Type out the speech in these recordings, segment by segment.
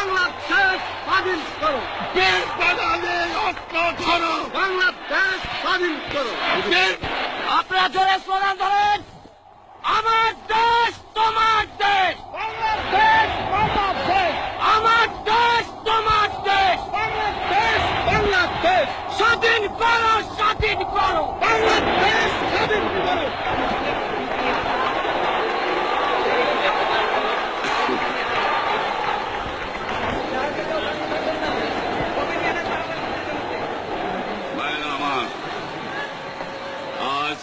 বাংলাদেশ স্বাধীন করো। বীর বাঙালি অস্ত্র ধরো বাংলাদেশ স্বাধীন করো। আপনারা জোরে স্লোগান ধরেন আমার দেশ তোমার দেশ বাংলাদেশ বাংলাদেশ আমার দেশ তোমার দেশ বাংলাদেশ বাংলাদেশ স্বাধীন করো স্বাধীন করো বাংলাদেশ স্বাধীন করো ভাইরা আমার আজ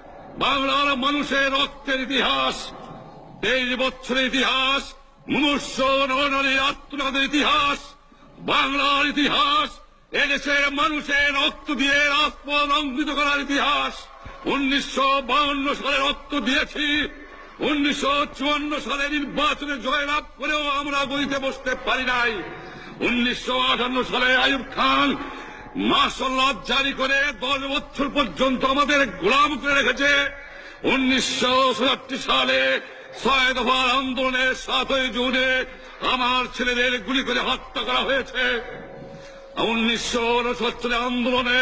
বাংলার মানুষের রক্তের ইতিহাস তেইশ বছরের ইতিহাস মুমূর্ষ নরনারীর আত্মনাদের ইতিহাস, বাংলার ইতিহাস, এদেশের মানুষের রক্ত দিয়ে রাজপথ অঙ্কিত করার ইতিহাস। উনিশশো বাউন্ন সালে রক্ত দিয়েছি, উনিশশো চুয়ান্ন সালে নির্বাচনে জয়লাভ করেও আমরা গদিতে বসতে পারি নাই। উনিশশো আটান্ন সালে আইব খান মার্শাল্লাহ জারি করে দশ বছর পর্যন্ত আমাদের গোলাম করে রেখেছে। উনিশশো সালে ছয় দফার আন্দোলনের সাতই জুনে আমার ছেলেদের গুলি করে হত্যা করা হয়েছে। উনিশশো উনসত্তরের আন্দোলনে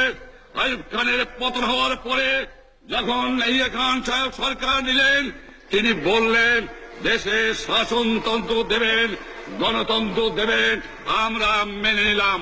আইব খানের পতন হওয়ার পরে যখন ইয়া খান সাহেব সরকার নিলেন, তিনি বললেন, দেশে শাসনতন্ত্র দেবেন, গণতন্ত্র দেবেন, আমরা মেনে নিলাম।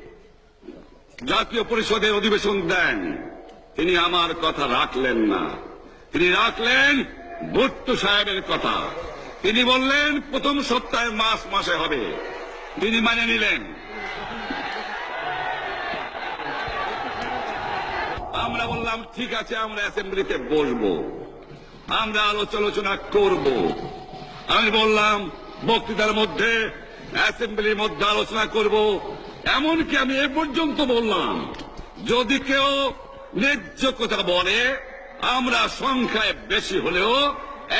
জাতীয় পরিষদের অধিবেশন দেন। তিনি আমার কথা রাখলেন না। তিনি রাখলেন ভুট্টো সাহেবের কথা। তিনি বললেন, প্রথম সপ্তাহে মাস মাসে হবে। তিনি মানে নিলেন। আমরা বললাম, ঠিক আছে, আমরা অ্যাসেম্বলিতে বসবো। আমরা আলোচনা করব। আমি বললাম, বক্তৃতার মধ্যে, অ্যাসেম্বলির মধ্যে আলোচনা করব। এমনকি আমি এ পর্যন্ত বললাম, যদি কেউ ন্যায্য কথা বলে, আমরা সংখ্যায় বেশি হলেও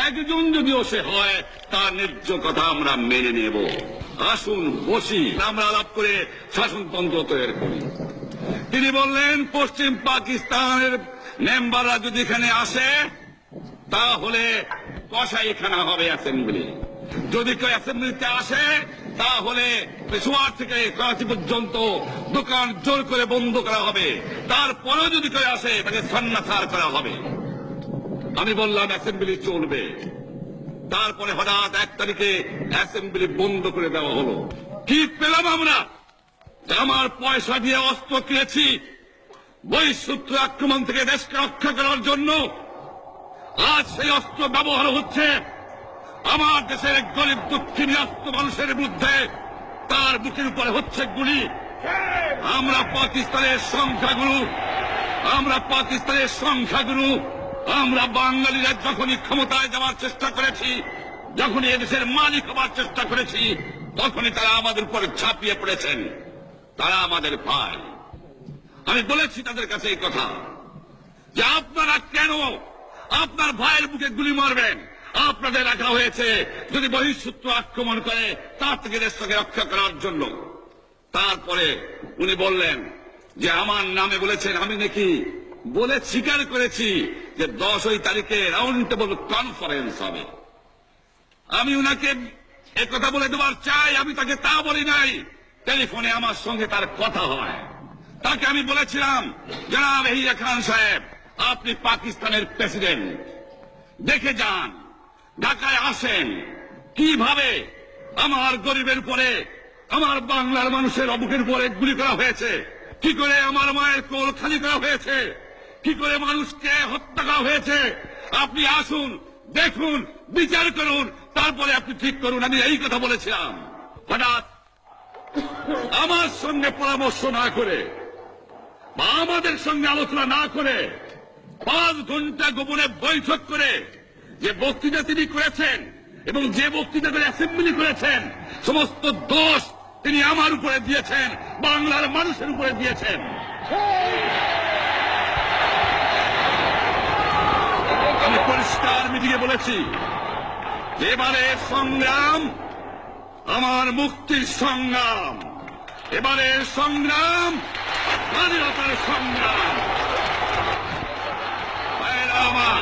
একজন যদিও সে হয়, তার ন্যায্য কথা আমরা মেনে নেব। আসুন বসি, আমরা আলাপ করে শাসনতন্ত্র তৈরি করি। তিনি বললেন, পশ্চিম পাকিস্তানের মেম্বাররা যদি এখানে আসে, তাহলে কষাইখানা হবে অ্যাসেম্বলি। যদি কেউ অ্যাসেম্বলিতে আসে, তাহলে পেশোয়ার থেকে করাচি পর্যন্ত দোকান জোর করে বন্ধ করা হবে। তারপরেও যদি কেউ আসে, তাকে সন্ন্যাসার করা হবে। আমি বললাম, অ্যাসেম্বলি চলবে। তারপরে হঠাৎ এক তারিখে অ্যাসেম্বলি বন্ধ করে দেওয়া হলো। কি পেলাম আমরা? আমার পয়সা দিয়ে অস্ত্র কিনেছি, বহিঃশত্রু আক্রমণ থেকে দেশকে রক্ষা করার জন্য। আজ সেই অস্ত্র ব্যবহার হচ্ছে। আমার দেশের এক গরিব দুঃখী মানুষের বিরুদ্ধে তার বুকের উপরে হচ্ছে গুলি। আমরা পাকিস্তানের সংখ্যাগুরু। আমরা পাকিস্তানের সংখ্যাগুরু। আমরা বাঙালিরা যখনই ক্ষমতায় যাওয়ার চেষ্টা করেছি, যখনই এদেশের মালিক হবার চেষ্টা করেছি, তখনই তারা আমাদের উপরে ঝাঁপিয়ে পড়েছেন। তারা আমাদের ভাই। আমি বলেছি তাদের কাছে এই কথা যে আপনারা কেন আপনার ভাইয়ের বুকে গুলি মারবেন? আপনাদের রাখা হয়েছে। যদি বহিঃশত্রু আক্রমণ করে, তার থেকে দেশটাকে রক্ষা করার জন্য। তারপরে উনি বললেন যে, আমার নামে বলেছেন, আমি নাকি বলে স্বীকার করেছি যে, দশই তারিখে রাউন্ড টেবল কনফারেন্স হবে। আমি উনাকে কথা বলে দেওয়ার চাই, আমি তাকে তা বলি নাই। টেলিফোনে আমার সঙ্গে তার কথা হয়। তাকে আমি বলেছিলাম, জনাব হিয়া খান সাহেব, আপনি পাকিস্তানের প্রেসিডেন্ট দেখে যান ঢাকায় আসেন। কীভাবে? আমার গরিবের উপরে আমার বাংলার মানুষের অবুকের উপরে গুলি করা হয়েছে। কি করে আমার মায়ের কোল খালি করা হয়েছে? কি করে মানুষকে হত্যা করা হয়েছে? আপনি আসুন, দেখুন, বিচার করুন, তারপরে আপনি ঠিক করুন, আমি এই কথা বলেছিলাম। হঠাৎ আমার সঙ্গে পরামর্শ না করে, বা আমাদের সঙ্গে আলোচনা না করে, পাঁচ ঘণ্টা গোপনে বৈঠক করে যে বক্তৃতা তিনি করেছেন এবং যে বক্তৃতা করে অ্যাসেম্বলি করেছেন, সমস্ত দোষ তিনি আমার উপরে দিয়েছেন, বাংলার মানুষের উপরে দিয়েছেন। আমি পরিষ্কার মিটিংয়ে বলেছি, এবারে সংগ্রাম আমার মুক্তির সংগ্রাম। এবারে সংগ্রাম, স্বাধীনতার সংগ্রাম ভাইয়েরা আমার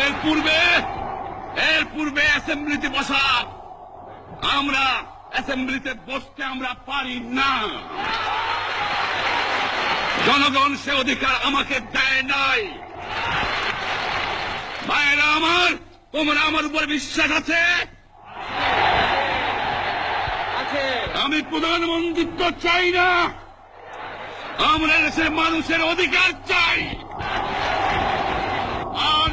এর পূর্বে এর পূর্বে অ্যাসেম্বলিতে বসা আমরা অ্যাসেম্বলিতে বসতে আমরা পারি না। জনগণ সে অধিকার আমাকে দেয় নাই। ভাইয়েরা আমার তোমরা আমার উপর বিশ্বাস আছে। আমি প্রধানমন্ত্রিত্ব চাই না। আমরা দেশের মানুষের অধিকার চাই।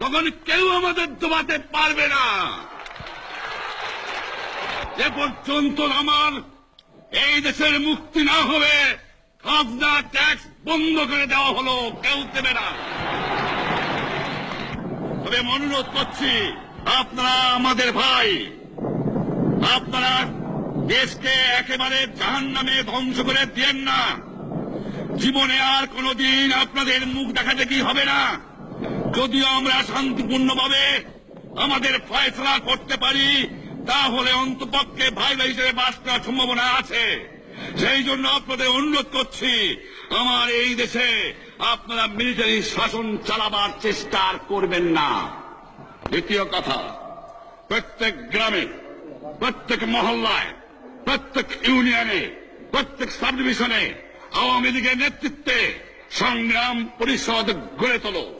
তখন কেউ আমাদের দোবাতে পারবে না। যে পর্যন্ত আমার এই দেশের মুক্তি না হবে খাজনা ট্যাক্স বন্ধ করে দেওয়া হলো, কেউ দেবে না। তবে অনুরোধ করছি, আপনারা আমাদের ভাই, আপনারা দেশকে একেবারে জাহান নামে ধ্বংস করে দিয়েন না। জীবনে আর কোনোদিন আপনাদের মুখ দেখা দেখি হবে না? যদিও আমরা শান্তিপূর্ণভাবে আমাদের ফয়সলা করতে পারি, তাহলে অন্তপক্ষে ভাই ভাই হিসেবে করার সম্ভাবনা আছে। সেই জন্য আপনাদের অনুরোধ করছি, আমার এই দেশে আপনারা মিলিটারি শাসন চালাবার চেষ্টা আর করবেন না। দ্বিতীয় কথা, প্রত্যেক গ্রামে, প্রত্যেক মহল্লায়, প্রত্যেক ইউনিয়নে, প্রত্যেক সাব ডিভিশনে আওয়ামী লীগের নেতৃত্বে সংগ্রাম পরিষদ গড়ে তোলো।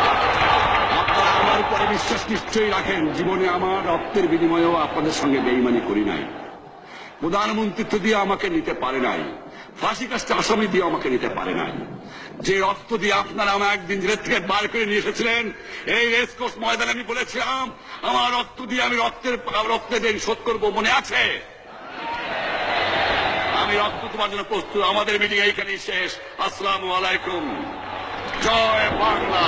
উপরে বিশ্বাস নিশ্চয়ই রাখেন, জীবনে আমার রক্তের বিনিময়েও আপনাদের সঙ্গে বেইমানি করি নাই। প্রধানমন্ত্রিত্ব দিয়ে আমাকে নিতে পারে নাই, ফাঁসি কাজটা আসামি দিয়ে আমাকে নিতে পারে নাই। যে রক্ত দিয়ে আপনারা আমার একদিন জেলের থেকে বার করে নিয়ে এসেছিলেন, এই রেসকোর্স ময়দানে আমি বলেছিলাম, আমার রক্ত দিয়ে আমি রক্তের রক্তের ঋণ শোধ করব, মনে আছে? আমি রক্ত তোমার জন্য প্রস্তুত, আমাদের মিটিং এইখানেই শেষ। আসসালামু আলাইকুম। জয় বাংলা।